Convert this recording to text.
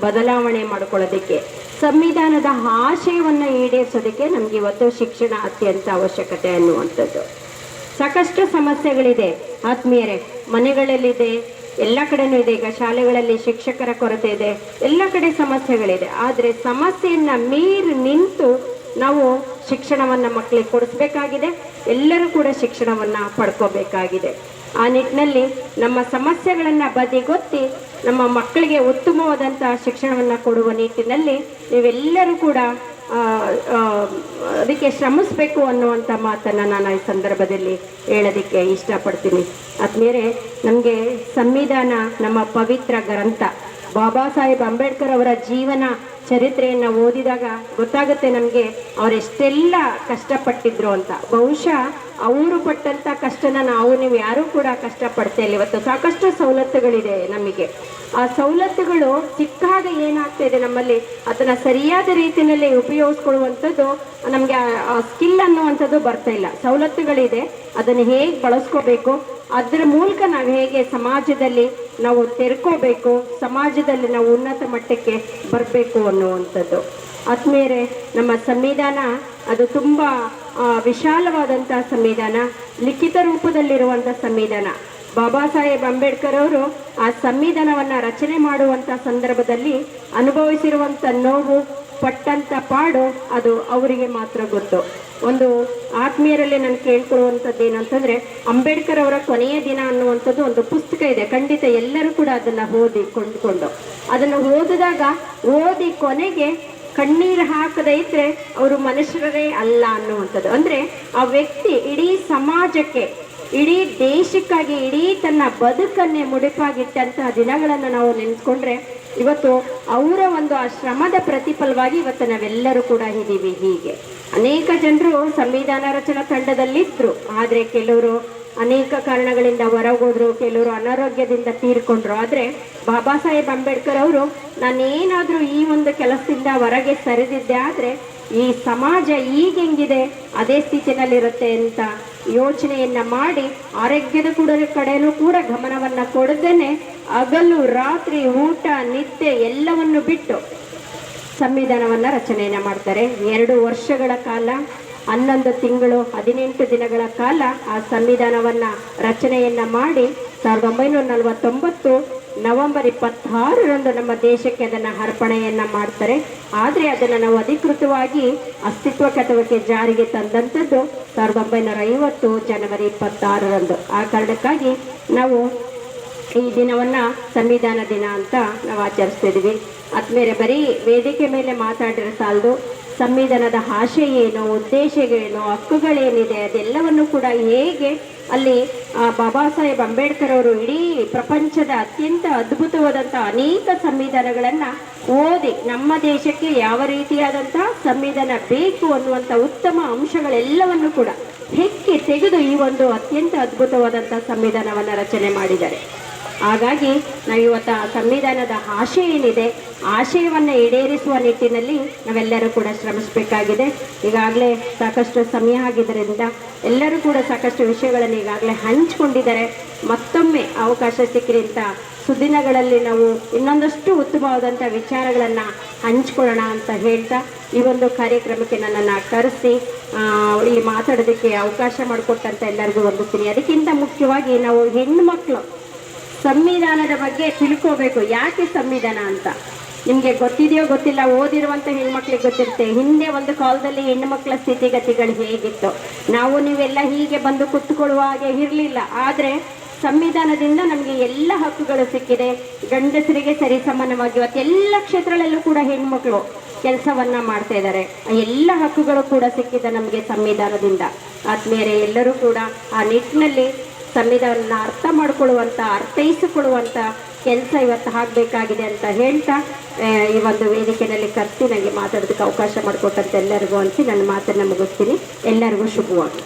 ಬದಲಾವಣೆ ಮಾಡ್ಕೊಳ್ಳೋದಕ್ಕೆ, ಸಂವಿಧಾನದ ಆಶಯವನ್ನು ಈಡೇರಿಸೋದಕ್ಕೆ ನಮ್ಗೆ ಇವತ್ತು ಶಿಕ್ಷಣ ಅತ್ಯಂತ ಅವಶ್ಯಕತೆ ಅನ್ನುವಂಥದ್ದು. ಸಾಕಷ್ಟು ಸಮಸ್ಯೆಗಳಿದೆ. ಆತ್ಮೀಯರೇ, ಮನೆಗಳಲ್ಲಿದೆ, ಎಲ್ಲ ಕಡೆನೂ ಇದೆ. ಈಗ ಶಾಲೆಗಳಲ್ಲಿ ಶಿಕ್ಷಕರ ಕೊರತೆ ಇದೆ. ಎಲ್ಲ ಕಡೆ ಸಮಸ್ಯೆಗಳಿದೆ. ಆದರೆ ಸಮಸ್ಯೆಯನ್ನ ಮೀರಿ ನಿಂತು ನಾವು ಶಿಕ್ಷಣವನ್ನ ಮಕ್ಕಳಿಗೆ ಕೊಡಿಸ್ಬೇಕಾಗಿದೆ. ಎಲ್ಲರೂ ಕೂಡ ಶಿಕ್ಷಣವನ್ನ ಪಡ್ಕೋಬೇಕಾಗಿದೆ. ಆ ನಿಟ್ಟಿನಲ್ಲಿ ನಮ್ಮ ಸಮಸ್ಯೆಗಳನ್ನ ಬದಿಗೊತ್ತಿ ನಮ್ಮ ಮಕ್ಕಳಿಗೆ ಉತ್ತಮವಾದಂಥ ಶಿಕ್ಷಣವನ್ನ ಕೊಡುವ ನಿಟ್ಟಿನಲ್ಲಿ ನೀವೆಲ್ಲರೂ ಕೂಡ ಅದಕ್ಕೆ ಶ್ರಮಿಸಬೇಕು ಅನ್ನುವಂಥ ಮಾತನ್ನು ನಾನು ಈ ಸಂದರ್ಭದಲ್ಲಿ ಹೇಳೋದಕ್ಕೆ ಇಷ್ಟಪಡ್ತೀನಿ. ಆದ್ಮೇಲೆ ನಮಗೆ ಸಂವಿಧಾನ, ನಮ್ಮ ಪವಿತ್ರ ಗ್ರಂಥ, ಬಾಬಾ ಸಾಹೇಬ್ ಅಂಬೇಡ್ಕರ್ ಅವರ ಜೀವನ ಚರಿತ್ರೆಯನ್ನು ಓದಿದಾಗ ಗೊತ್ತಾಗುತ್ತೆ ನಮಗೆ ಅವರೆಷ್ಟೆಲ್ಲ ಕಷ್ಟಪಟ್ಟಿದ್ರು ಅಂತ. ಬಹುಶಃ ಅವರು ಪಟ್ಟಂಥ ಕಷ್ಟನ ನಾವು, ನೀವು ಯಾರೂ ಕೂಡ ಕಷ್ಟಪಡ್ತಾ ಇಲ್ಲ. ಇವತ್ತು ಸಾಕಷ್ಟು ಸವಲತ್ತುಗಳಿದೆ ನಮಗೆ. ಆ ಸವಲತ್ತುಗಳು ಸಿಕ್ಕಾಗ ಏನಾಗ್ತಾ ಇದೆ ನಮ್ಮಲ್ಲಿ, ಅದನ್ನು ಸರಿಯಾದ ರೀತಿಯಲ್ಲಿ ಉಪಯೋಗಿಸ್ಕೊಳ್ಳುವಂಥದ್ದು ನಮಗೆ ಆ ಸ್ಕಿಲ್ ಅನ್ನುವಂಥದ್ದು ಬರ್ತಾ ಇಲ್ಲ. ಸವಲತ್ತುಗಳಿದೆ, ಅದನ್ನು ಹೇಗೆ ಬಳಸ್ಕೋಬೇಕು, ಅದರ ಮೂಲಕ ನಾವು ಹೇಗೆ ಸಮಾಜದಲ್ಲಿ ನಾವು ತೆರ್ಕೋಬೇಕು, ಸಮಾಜದಲ್ಲಿ ನಾವು ಉನ್ನತ ಮಟ್ಟಕ್ಕೆ ಬರಬೇಕು ಅನ್ನುವಂಥದ್ದು. ಆತ್ಮೀಯರೇ ನಮ್ಮ ಸಂವಿಧಾನ, ಅದು ತುಂಬ ವಿಶಾಲವಾದಂಥ ಸಂವಿಧಾನ, ಲಿಖಿತ ರೂಪದಲ್ಲಿರುವಂಥ ಸಂವಿಧಾನ. ಬಾಬಾ ಸಾಹೇಬ್ ಅಂಬೇಡ್ಕರ್ ಅವರು ಆ ಸಂವಿಧಾನವನ್ನು ರಚನೆ ಮಾಡುವಂಥ ಸಂದರ್ಭದಲ್ಲಿ ಅನುಭವಿಸಿರುವಂಥ ನೋವು ಪಟ್ಟಂಥ ಪಾಡು, ಅದು ಅವರಿಗೆ ಮಾತ್ರ ಗೊತ್ತು. ಒಂದು ಆತ್ಮೀಯರಲ್ಲಿ ನಾನು ಕೇಳ್ಕೊಳ್ಳುವಂಥದ್ದು ಏನಂತಂದರೆ, ಅಂಬೇಡ್ಕರ್ ಅವರ ಕೊನೆಯ ದಿನ ಅನ್ನುವಂಥದ್ದು ಒಂದು ಪುಸ್ತಕ ಇದೆ. ಖಂಡಿತ ಎಲ್ಲರೂ ಕೂಡ ಅದನ್ನು ಓದಿ ಕೊಂಡುಕೊಂಡು. ಅದನ್ನು ಓದಿದಾಗ, ಓದಿ ಕೊನೆಗೆ ಕಣ್ಣೀರು ಹಾಕದೇ ಇದ್ರೆ ಅವರು ಮನುಷ್ಯರೇ ಅಲ್ಲ ಅನ್ನುವಂಥದ್ದು. ಅಂದರೆ ಆ ವ್ಯಕ್ತಿ ಇಡೀ ಸಮಾಜಕ್ಕೆ, ಇಡೀ ದೇಶಕ್ಕಾಗಿ, ಇಡೀ ತನ್ನ ಬದುಕನ್ನೇ ಮುಡಿಪಾಗಿಟ್ಟಂತಹ ದಿನಗಳನ್ನು ನಾವು ನೆನೆಸ್ಕೊಂಡ್ರೆ ಇವತ್ತು ಅವರ ಒಂದು ಆ ಶ್ರಮದ ಪ್ರತಿಫಲವಾಗಿ ಇವತ್ತು ನಾವೆಲ್ಲರೂ ಕೂಡ ಇದ್ದೀವಿ ಹೀಗೆ. ಅನೇಕ ಜನರು ಸಂವಿಧಾನ ರಚನಾ ತಂಡದಲ್ಲಿದ್ದರು ಆದರೆ ಕೆಲವರು ಅನೇಕ ಕಾರಣಗಳಿಂದ ಹೊರಗೋದ್ರು, ಕೆಲವರು ಅನಾರೋಗ್ಯದಿಂದ ತೀರ್ಕೊಂಡ್ರು. ಆದರೆ ಬಾಬಾ ಸಾಹೇಬ್ ಅಂಬೇಡ್ಕರ್ ಅವರು, ನಾನೇನಾದರೂ ಈ ಒಂದು ಕೆಲಸದಿಂದ ಹೊರಗೆ ಸರಿದಿದ್ದೆ, ಆದರೆ ಈ ಸಮಾಜ ಈಗ ಹೆಂಗಿದೆ, ಅದೇ ಸ್ಥಿತಿನಲ್ಲಿರುತ್ತೆ ಅಂತ ಯೋಚನೆಯನ್ನ ಮಾಡಿ ಆರೋಗ್ಯದ ಕೂಡ ಕಡೆಯೂ ಕೂಡ ಗಮನವನ್ನ ಕೊಡದೇನೆ ಹಗಲು, ರಾತ್ರಿ, ಊಟ, ನಿದ್ದೆ ಎಲ್ಲವನ್ನು ಬಿಟ್ಟು ಸಂವಿಧಾನವನ್ನ ರಚನೆಯನ್ನ ಮಾಡ್ತಾರೆ. ಎರಡು ವರ್ಷಗಳ ಕಾಲ ಹನ್ನೊಂದು ತಿಂಗಳು, ಹದಿನೆಂಟು ದಿನಗಳ ಕಾಲ ಆ ಸಂವಿಧಾನವನ್ನ ರಚನೆಯನ್ನ ಮಾಡಿ ಸಾವಿರದ ಒಂಬೈನೂರ ನಲವತ್ತೊಂಬತ್ತು ನವೆಂಬರ್ ಇಪ್ಪತ್ತಾರರಂದು ನಮ್ಮ ದೇಶಕ್ಕೆ ಅದನ್ನು ಅರ್ಪಣೆಯನ್ನ ಮಾಡ್ತಾರೆ. ಆದರೆ ಅದನ್ನು ನಾವು ಅಧಿಕೃತವಾಗಿ ಅಸ್ತಿತ್ವಕ್ಕೆ ಜಾರಿಗೆ ತಂದಂಥದ್ದು ಸಾವಿರದ ಒಂಬೈನೂರ ಐವತ್ತು ಜನವರಿ ಇಪ್ಪತ್ತಾರರಂದು. ಆ ಕಾರಣಕ್ಕಾಗಿ ನಾವು ಈ ದಿನವನ್ನು ಸಂವಿಧಾನ ದಿನ ಅಂತ ನಾವು ಆಚರಿಸ್ತಿದ್ವಿ. ಆದ್ಮೇಲೆ ಬರೀ ವೇದಿಕೆ ಮೇಲೆ ಮಾತಾಡಿರೋ ಸಾಲದು, ಸಂವಿಧಾನದ ಆಶೆ ಏನು ಉದ್ದೇಶಗಳೇನು ಹಕ್ಕುಗಳೇನಿದೆ, ಅದೆಲ್ಲವನ್ನು ಕೂಡ ಹೇಗೆ ಅಲ್ಲಿ ಬಾಬಾ ಸಾಹೇಬ್ ಅಂಬೇಡ್ಕರ್ ಅವರು ಇಡೀ ಪ್ರಪಂಚದ ಅತ್ಯಂತ ಅದ್ಭುತವಾದಂಥ ಅನೇಕ ಸಂವಿಧಾನಗಳನ್ನು ಓದಿ, ನಮ್ಮ ದೇಶಕ್ಕೆ ಯಾವ ರೀತಿಯಾದಂಥ ಸಂವಿಧಾನ ಬೇಕು ಅನ್ನುವಂಥ ಉತ್ತಮ ಅಂಶಗಳೆಲ್ಲವನ್ನು ಕೂಡ ಹೆಕ್ಕಿ ತೆಗೆದು ಈ ಒಂದು ಅತ್ಯಂತ ಅದ್ಭುತವಾದಂಥ ಸಂವಿಧಾನವನ್ನು ರಚನೆ ಮಾಡಿದ್ದಾರೆ. ಹಾಗಾಗಿ ನಾವು ಇವತ್ತು ಆ ಸಂವಿಧಾನದ ಆಶಯ ಏನಿದೆ, ಆಶಯವನ್ನು ಈಡೇರಿಸುವ ನಿಟ್ಟಿನಲ್ಲಿ ನಾವೆಲ್ಲರೂ ಕೂಡ ಶ್ರಮಿಸಬೇಕಾಗಿದೆ. ಈಗಾಗಲೇ ಸಾಕಷ್ಟು ಸಮಯ ಆಗಿದ್ದರಿಂದ ಎಲ್ಲರೂ ಕೂಡ ಸಾಕಷ್ಟು ವಿಷಯಗಳನ್ನು ಈಗಾಗಲೇ ಹಂಚಿಕೊಂಡಿದ್ದಾರೆ. ಮತ್ತೊಮ್ಮೆ ಅವಕಾಶ ಸಿಕ್ಕಿದಂಥ ಸುದಿನಗಳಲ್ಲಿ ನಾವು ಇನ್ನೊಂದಷ್ಟು ಉತ್ತಮವಾದಂಥ ವಿಚಾರಗಳನ್ನು ಹಂಚಿಕೊಳ್ಳೋಣ ಅಂತ ಹೇಳ್ತಾ ಈ ಒಂದು ಕಾರ್ಯಕ್ರಮಕ್ಕೆ ನನ್ನನ್ನು ಕರೆಸಿ ಇಲ್ಲಿ ಮಾತಾಡೋದಕ್ಕೆ ಅವಕಾಶ ಮಾಡಿಕೊಟ್ಟಂತ ಎಲ್ಲರಿಗೂ ವಂದಿಸ್ತೀನಿ ಅದಕ್ಕಿಂತ ಮುಖ್ಯವಾಗಿ ನಾವು ಹೆಣ್ಣುಮಕ್ಕಳು ಸಂವಿಧಾನದ ಬಗ್ಗೆ ತಿಳ್ಕೋಬೇಕು. ಯಾಕೆ ಸಂವಿಧಾನ ಅಂತ? ನಿಮಗೆ ಗೊತ್ತಿದೆಯೋ ಗೊತ್ತಿಲ್ಲ ಓದಿರುವಂಥ ಹೆಣ್ಮಕ್ಳಿಗೆ ಗೊತ್ತಿರುತ್ತೆ. ಹಿಂದೆ ಒಂದು ಕಾಲದಲ್ಲಿ ಹೆಣ್ಣುಮಕ್ಕಳ ಸ್ಥಿತಿಗತಿಗಳು ಹೇಗಿತ್ತು? ನಾವು ನೀವೆಲ್ಲ ಹೀಗೆ ಬಂದು ಕುತ್ಕೊಳ್ಳುವ ಹಾಗೆ ಇರಲಿಲ್ಲ. ಆದರೆ ಸಂವಿಧಾನದಿಂದ ನಮಗೆ ಎಲ್ಲ ಹಕ್ಕುಗಳು ಸಿಕ್ಕಿದೆ. ಗಂಡಸರಿಗೆ ಸರಿಸಮಾನವಾಗಿ ಇವತ್ತು ಎಲ್ಲ ಕ್ಷೇತ್ರಗಳಲ್ಲೂ ಕೂಡ ಹೆಣ್ಮಕ್ಳು ಕೆಲಸವನ್ನ ಮಾಡ್ತಾ ಇದ್ದಾರೆ. ಎಲ್ಲ ಹಕ್ಕುಗಳು ಕೂಡ ಸಿಕ್ಕಿದೆ ನಮಗೆ ಸಂವಿಧಾನದಿಂದ. ಆದ್ಮೇಲೆ ಎಲ್ಲರೂ ಕೂಡ ಆ ನಿಟ್ಟಿನಲ್ಲಿ ಸಂವಿಧಾನ ಅರ್ಥ ಮಾಡಿಕೊಳ್ಳುವಂಥ ಅರ್ಥೈಸಿಕೊಳ್ಳುವಂಥ ಕೆಲಸ ಇವತ್ತು ಆಗಬೇಕಾಗಿದೆ ಅಂತ ಹೇಳ್ತಾ ಈ ಒಂದು ವೇದಿಕೆಯಲ್ಲಿ ಕರೆಸಿ ನನಗೆ ಮಾತಾಡೋದಕ್ಕೆ ಅವಕಾಶ ಮಾಡಿಕೊಟ್ಟಂತ ಎಲ್ಲರಿಗೂ ಅನಿಸಿ, ನನ್ನ ಮಾತನ್ನು ಮುಗಿಸ್ತೀನಿ. ಎಲ್ಲರಿಗೂ ಶುಭವಾಗಿ